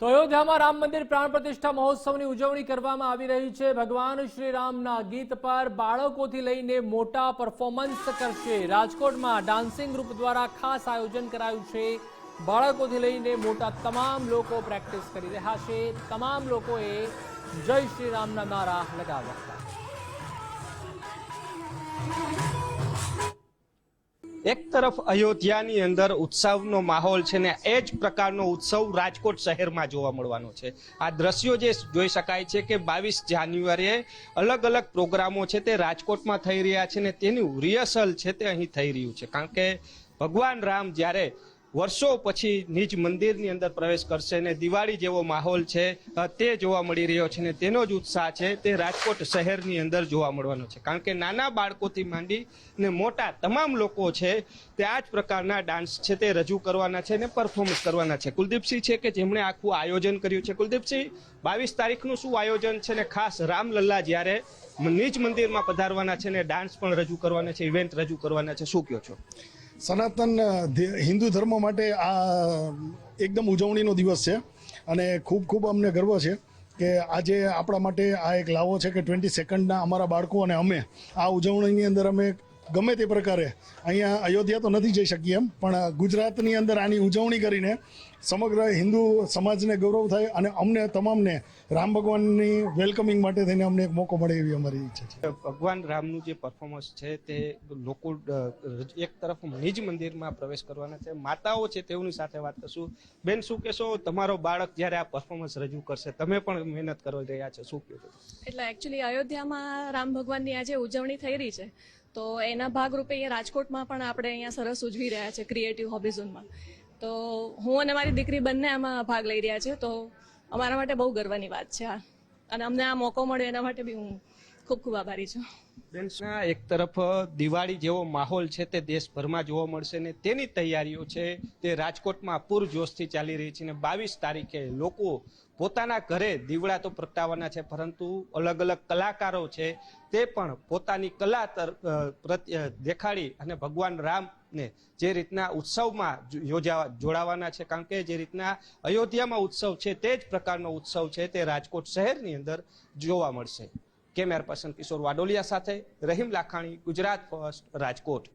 તો અયોધ્યામાં રામ મંદિર પ્રાણ પ્રતિષ્ઠા મહોત્સવની ઉજવણી કરવામાં આવી રહી છે. ભગવાન શ્રી રામના ગીત પર બાળકોથી લઈને મોટા પરફોર્મન્સ કરશે. રાજકોટમાં ડાન્સિંગ ગ્રુપ દ્વારા ખાસ આયોજન કરાયું છે. બાળકોથી લઈને મોટા તમામ લોકો પ્રેક્ટિસ કરી રહ્યા છે. તમામ લોકોએ જય શ્રી રામના નારા લગાવ્યા હતા. એક તરફ અયોધ્યાની અંદર ઉત્સવનો માહોલ છે ને એ જ પ્રકારનો ઉત્સવ રાજકોટ શહેરમાં જોવા મળવાનો છે. આ દ્રશ્યો જે જોઈ શકાય છે કે બાવીસ જાન્યુઆરીએ અલગ અલગ પ્રોગ્રામો છે તે રાજકોટમાં થઈ રહ્યા છે ને તેનું રિહર્સલ છે તે અહીં થઈ રહ્યું છે. કારણ કે ભગવાન રામ જ્યારે વર્ષો પછી નિજ મંદિરની અંદર પ્રવેશ કરશે ને દિવાળી જેવો માહોલ છે તે જોવા મળી રહ્યો છે ને તેનો જ ઉત્સાહ છે, તે રાજકોટ શહેરની અંદર જોવા મળવાનો છે. કારણ કે નાના બાળકોથી માંડી ને મોટા તમામ લોકો છે, તે આ જ પ્રકારના ડાન્સ છે, તે રજૂ કરવાના છે ને પરફોર્મન્સ કરવાના છે. કુલદીપસિંહ છે કે જેમણે આખું આયોજન કર્યું છે? કુલદીપસિંહ, બાવીસ તારીખનું શું આયોજન છે ને ખાસ રામલલ્લા જ્યારે નિજ મંદિરમાં પધારવાના છે ને ડાન્સ પણ રજૂ કરવાના છે, ઇવેન્ટ રજૂ કરવાના છે, શું કહો છો? સનાતન હિન્દુ ધર્મ માટે આ એકદમ ઉજવણીનો દિવસ છે અને ખૂબ ખૂબ અમને ગર્વ છે કે આજે આપણા માટે આ એક લાવો છે કે ટ્વેન્ટી સેકન્ડના અમારા બાળકો અને અમે આ ઉજવણીની અંદર અમે ગમે તે પ્રકારે. અહીંયા અયોધ્યા તો નથી જઈ શકીએ એમ પણ ગુજરાતની અંદર આની ઉજવણી કરીને સમગ્ર હિન્દુ સમાજને ગૌરવ થાય અને અમને તમામને રામ ભગવાનની વેલકમિંગ માટે થઈને અમને એક મોકો મળે એવી અમારી ઈચ્છા છે. ભગવાન રામનું જે પરફોર્મન્સ છે તે લોકો એક તરફ નિજ મંદિરમાં પ્રવેશ કરવાના છે. માતાઓ છે તેઓની સાથે વાત કરશું. બેન શું કહેશો? તમારો બાળક જ્યારે આ પરફોર્મન્સ રજૂ કરશે તમે પણ મહેનત કરી રહ્યા છો. શું કહેશો? એટલે એકચ્યુઅલી અયોધ્યામાં રામ ભગવાનની આજે ઉજવણી થઈ રહી છે. તો એના ભાગરૂપે અહીંયા રાજકોટમાં પણ આપણે અહીંયા સરસ ઉજવી રહ્યા છે ક્રિએટિવ હોબીઝોનમાં તો હું અને મારી દીકરી બંને આમાં ભાગ લઈ રહ્યા છે, તો અમારા માટે બહુ ગર્વની વાત છે આ. અને અમને આ મોકો મળ્યો એના માટે બી હું ખૂબ ખૂબ આભારી છું. બેન એક તરફ દિવાળી જેવો માહોલ છે તે દેશભરમાં જોવા મળશે ને તેની તૈયારીઓ છે તે રાજકોટમાં પૂરજોશથી ચાલી રહી છે ને બાવીસ તારીખે લોકો પોતાના ઘરે દીવડા તો પ્રગટાવવાના છે પરંતુ અલગ અલગ કલાકારો છે તે પણ પોતાની કલા દેખાડી અને ભગવાન રામને જે રીતના ઉત્સવમાં યોજાવા, જોડાવાના છે. કારણ કે જે રીતના અયોધ્યામાં ઉત્સવ છે તે જ પ્રકારનો ઉત્સવ છે તે રાજકોટ શહેરની અંદર જોવા મળશે. કેમેરા પર્સન કિશોર વાડોલિયા સાથે? રહીમ લાખાણી ગુજરાત ફર્સ્ટ રાજકોટ.